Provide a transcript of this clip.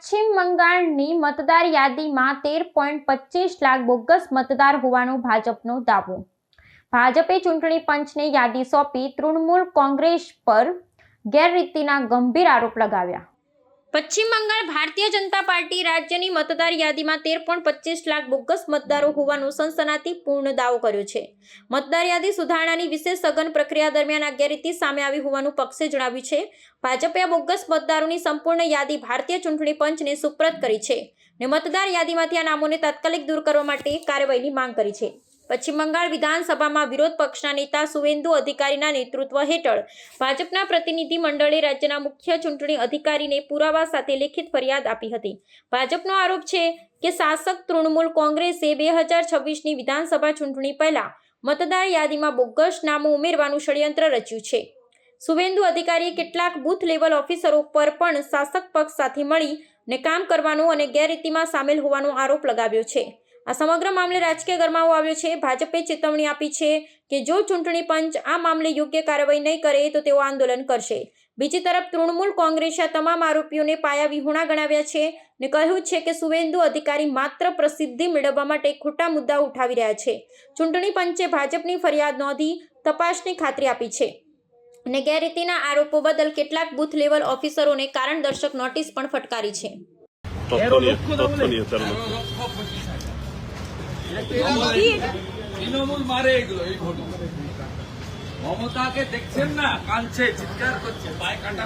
પશ્ચિમ બંગાળની મતદાર યાદીમાં તેર પોઈન્ટ પચીસ લાખ બોગસ મતદાર હોવાનો ભાજપનો દાવો. ભાજપે ચૂંટણી પંચને યાદી સોંપી તૃણમૂલ કોંગ્રેસ પર ગેરરીતિના ગંભીર આરોપ લગાવ્યા. પશ્ચિમ બંગાળ ભારતીય જનતા પાર્ટી રાજ્યની મતદાર યાદીમાં તેર પોઈન્ટ પચીસ લાખ બોગસ મતદારો હોવાનો સનસનાટીપૂર્ણ દાવો કર્યો છે. મતદાર યાદી સુધારણાની વિશેષ સઘન પ્રક્રિયા દરમિયાન આ ગેરરીતિ સામે આવી હોવાનું પક્ષે જણાવ્યું છે. ભાજપે આ બોગસ મતદારોની સંપૂર્ણ યાદી ભારતીય ચૂંટણી પંચને સુપ્રત કરી છે ને મતદાર યાદીમાંથી આ નામોને તાત્કાલિક દૂર કરવા માટે કાર્યવાહીની માંગ કરી છે. પશ્ચિમ બંગાળ વિધાનસભામાં વિરોધ પક્ષના નેતા સુવેન્દુ અધિકારીના નેતૃત્વ હેઠળ ભાજપના પ્રતિનિધિ મંડળે રાજ્યના મુખ્ય ચૂંટણી અધિકારીને પુરાવા સાથે લેખિત ફરિયાદ આપી હતી. ભાજપનો આરોપ છે કે શાસક તૃણમૂલ કોંગ્રેસે બે હજાર છવ્વીસની વિધાનસભા ચૂંટણી પહેલા મતદાર યાદીમાં બોગસ નામો ઉમેરવાનું ષડયંત્ર રચ્યું છે. સુવેન્દુ અધિકારીએ કેટલાક બૂથ લેવલ ઓફિસરો પર પણ શાસક પક્ષ સાથે મળી ને કામ કરવાનો અને ગેરરીતિમાં સામેલ હોવાનો આરોપ લગાવ્યો છે. આ સમગ્ર મામલે રાજકીય ગરમાવો આવ્યો છે. ભાજપે ચેતવણી આપી છે કે જો ચૂંટણી પંચ આ મામલે યોગ્ય કાર્યવાહી નહીં કરે તો તેઓ આંદોલન કરશે. બીજી તરફ તૃણમૂલ કોંગ્રેસે તમામ આરોપીઓને પાયા વિહોણા ગણાવ્યા છે ને કહ્યું છે કે સુવેન્દુ અધિકારી માત્ર પ્રસિદ્ધિ મેળવવા માટે ખોટા મુદ્દા ઉઠાવી રહ્યા છે. ચૂંટણી પંચે ભાજપની ફરિયાદ નોંધી તપાસની ખાતરી આપી છે. ને ગેરરીતિના આરોપો બદલ કેટલાક બૂથ લેવલ ઓફિસરોને કારણદર્શક નોટિસ પણ ફટકારી છે. তৃণমূল মারে এগুলো এই ঘটনা মমতাকে দেখছেন না কাঁদছে চিৎকার করছে পায়ে কাটা